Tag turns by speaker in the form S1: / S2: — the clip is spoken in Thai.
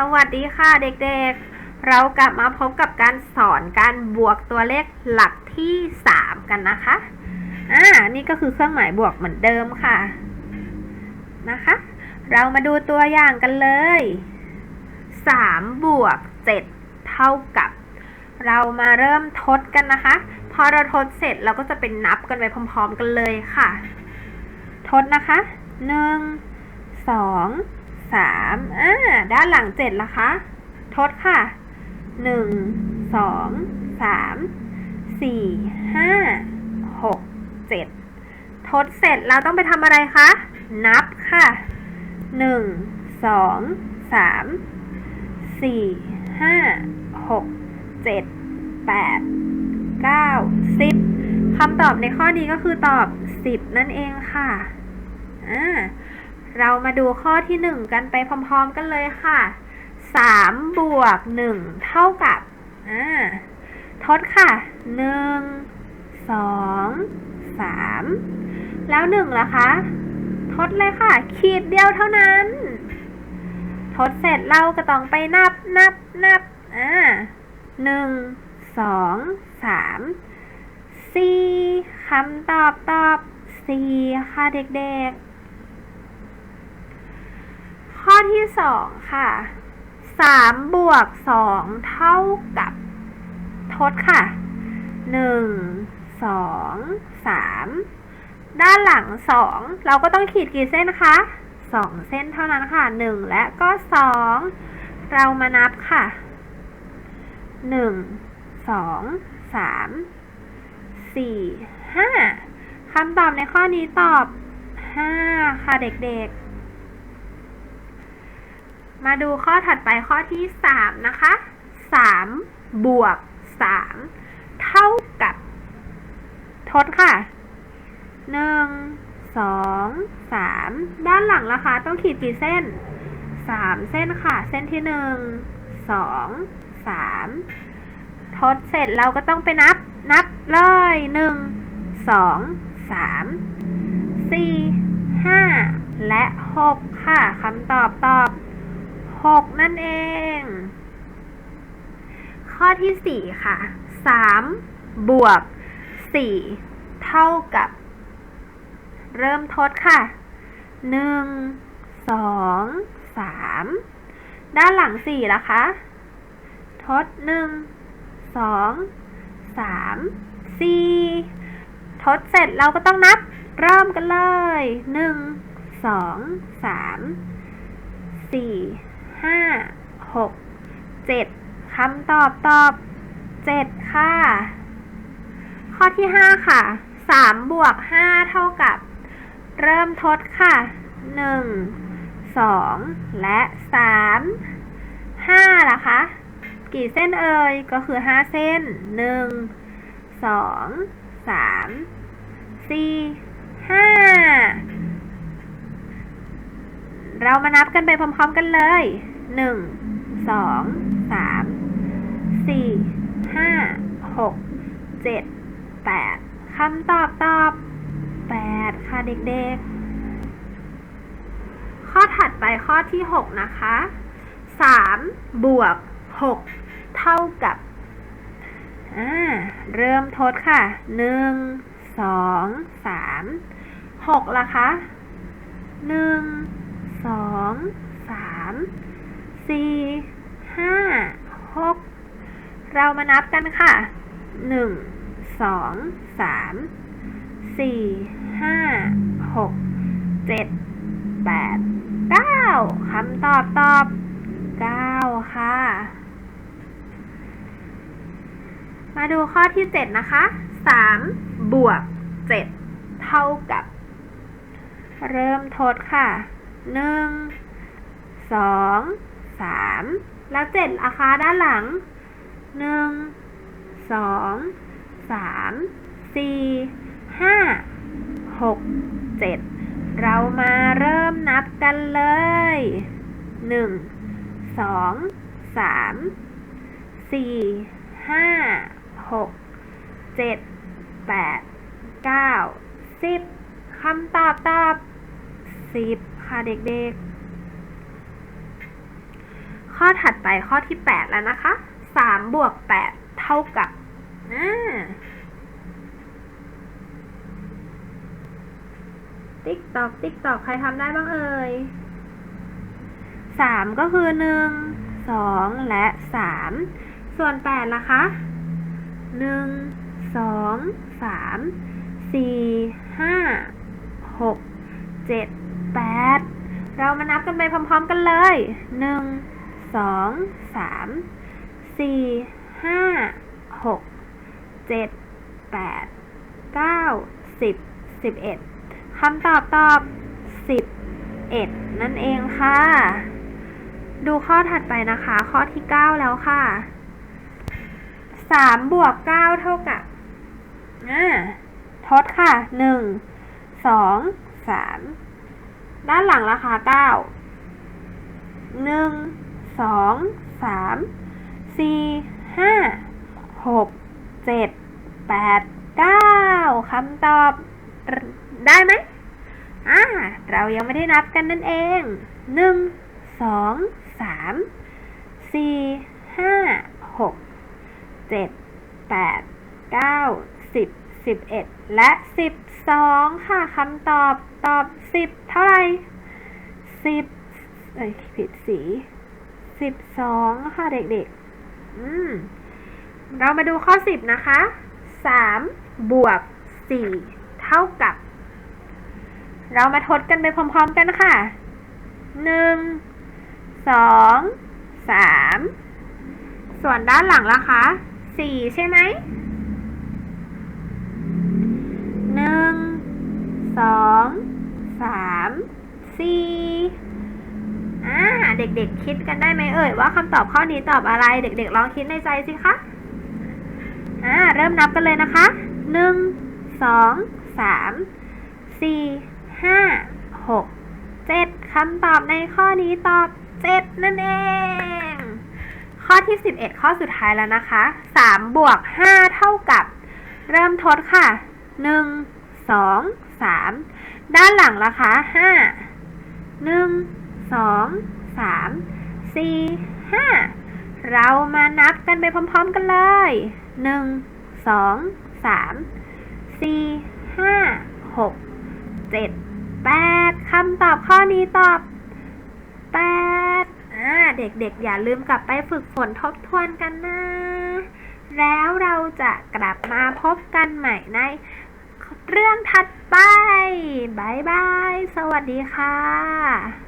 S1: สวัสดีค่ะเด็กๆ เรากลับมาพบกับการสอนการบวกตัวเลขหลักที่ 3 กันนะคะ อ่า นี่ก็คือเครื่องหมายบวกเหมือนเดิมค่ะ นะคะ เรามาดูตัวอย่างกันเลย 3 บวก 7 เท่ากับ เรามาเริ่มทดกันนะคะ พอเราทดเสร็จเราก็จะเป็นนับกันไปพร้อม ๆ กันเลยค่ะ ทดนะคะ 1 2 สามอ่า ด้านหลังเจ็ดละคะ ทดค่ะหนึ่งสองสามสี่ห้าหกเจ็ดทดเสร็จเราต้องไปทำอะไรคะ นับค่ะหนึ่งสองสามสี่ห้าหกเจ็ดแปดเก้าสิบคำตอบในข้อนี้ก็คือตอบสิบนั่นเองค่ะอ่า เรามาดูข้อที่หนึ่งกันไปพร้อมๆกันเลยค่ะสามบวกหนึ่งเท่ากับอ่าทดค่ะหนึ่งสองสามแล้วหนึ่งล่ะคะ ทดเลยค่ะ ขีดเดียวเท่านั้น ทดเสร็จเราก็ต้องไปนับนับนับอ่าหนึ่งสองสามสี่คำตอบตอบสี่ค่ะเด็กๆ ที่สองค่ะสามบวกสองเท่ากับ ทดค่ะหนึ่งสองสามด้านหลังสองเราก็ต้องขีดกี่เส้นคะสองเส้นเท่านั้นค่ะหนึ่งและก็สองเรามานับค่ะหนึ่งสองสามสี่ห้าคำตอบในข้อนี้ตอบห้าค่ะเด็กๆ มาดูข้อถัดไปข้อที่ 3 นะคะ 3 บวก 3 เท่ากับ ทดค่ะ 1 2 3 ด้านหลังละคะ ต้องขีดกี่เส้น 3 เส้นค่ะ เส้นที่ 1 2 3 ทดเสร็จเราก็ต้องไปนับ นับเลย 1 2 3 4 5 และ 6 ค่ะคำตอบตอบ หกนั่นเอง ข้อที่สี่ค่ะสามบวกสี่เท่ากับ เริ่มทดค่ะหนึ่งสองสามด้านหลังสี่ละคะ ทดหนึ่งสองสามสี่ทดเสร็จเราก็ต้องนับเริ่มกันเลยหนึ่งสองสามสี่ หกเจ็ดคำตอบตอบเจ็ดค่ะ ข้อที่ห้าค่ะสามบวกห้าเท่ากับ เริ่มทดค่ะหนึ่งสองและสามห้าล่ะคะกี่เส้นเอ่ยก็คือห้าเส้นหนึ่งสองสามสี่ห้าเรามานับกันไปพร้อมๆกันเลยหนึ่ง สองสามสี่ห้าหกเจ็ดแปดคำตอบตอบแปดค่ะเด็กๆ ข้อถัดไปข้อที่หกนะคะสามบวกหกเท่ากับเริ่มทดค่ะหนึ่งสองสามหกละคะหนึ่งสองสามสี่ 6 เรามานับกันค่ะ 1 2 3 4 5 6 7 8 9คำตอบตอบ 9 ค่ะ มาดูข้อที่ 7 นะคะ 3 บวก 7 เท่ากับ เริ่มทดค่ะ 1 2 สามแล้วเจ็ดอาคาด้านหลังหนึ่งสองสามสี่ห้าหกเจ็ดเรามาเริ่มนับกันเลยหนึ่งสองสามสี่ห้าหกเจ็ดแปดเก้าสิบคำตอบตอบสิบค่ะเด็กๆ ข้อถัดไปข้อที่แปดแล้วนะคะสามบวกแปดเท่ากับติ๊กตอกติ๊กตอกใครทำได้บ้างเอ่ยสามก็คือหนึ่งสองและสามส่วนแปดล่ะคะหนึ่งสองสามสี่ห้าหกเจ็ดแปดเรามานับกันไปพร้อมๆกันเลยหนึ่ง สองสามสี่ห้าหกเจ็ดแปดเก้าสิบสิบเอ็ดคำตอบตอบสิบเอ็ดนั่นเองค่ะ ดูข้อถัดไปนะคะ ข้อที่เก้าแล้วค่ะสามบวกเก้าเท่ากับอ่าทดค่ะหนึ่งสองสามด้านหลังราคาเก้าหนึ่ง สองสามสี่ห้าหกเจ็ดแปดเก้าคำตอบได้ไหมอ่าเรายังไม่ได้นับกันนั่นเองหนึ่งสองสามสี่ห้าหกเจ็ดแปดเก้าสิบสิบเอ็ดและสิบสองค่ะคำตอบตอบสิบเท่าไหร่สิบเอ้ยผิดสี สิบสองค่ะเด็กๆ อืม เรามาดูข้อสิบนะคะสามบวกสี่เท่ากับ เรามาทดกันไปพร้อมๆกันค่ะหนึ่งสองสามส่วนด้านหลังล่ะคะสี่ใช่ไหมหนึ่งสองสามสี่ อ่าเด็กๆคิดกันได้ไหมเอ่ยว่าคำตอบข้อนี้ตอบอะไร เด็กๆลองคิดในใจสิคะอ่าเริ่มนับกันเลยนะคะหนึ่งสองสามสี่ห้าหกเจ็ดคำตอบในข้อนี้ตอบเจ็ดนั่นเอง ข้อที่สิบเอ็ดข้อสุดท้ายแล้วนะคะสามบวกห้าเท่ากับ เริ่มทดค่ะหนึ่งสองสามด้านหลังล่ะคะห้า หนึ่งสองสามสี่ห้าเรามานับกันไปพร้อมๆกันเลยหนึ่งสองสามสี่ห้าหกเจ็ดแปดคำตอบข้อนี้ตอบแปดอ่า เด็กๆ อย่าลืมกลับไปฝึกฝนทบทวนกันนะ แล้วเราจะกลับมาพบกันใหม่ในเรื่องถัดไปบายบาย สวัสดีค่ะ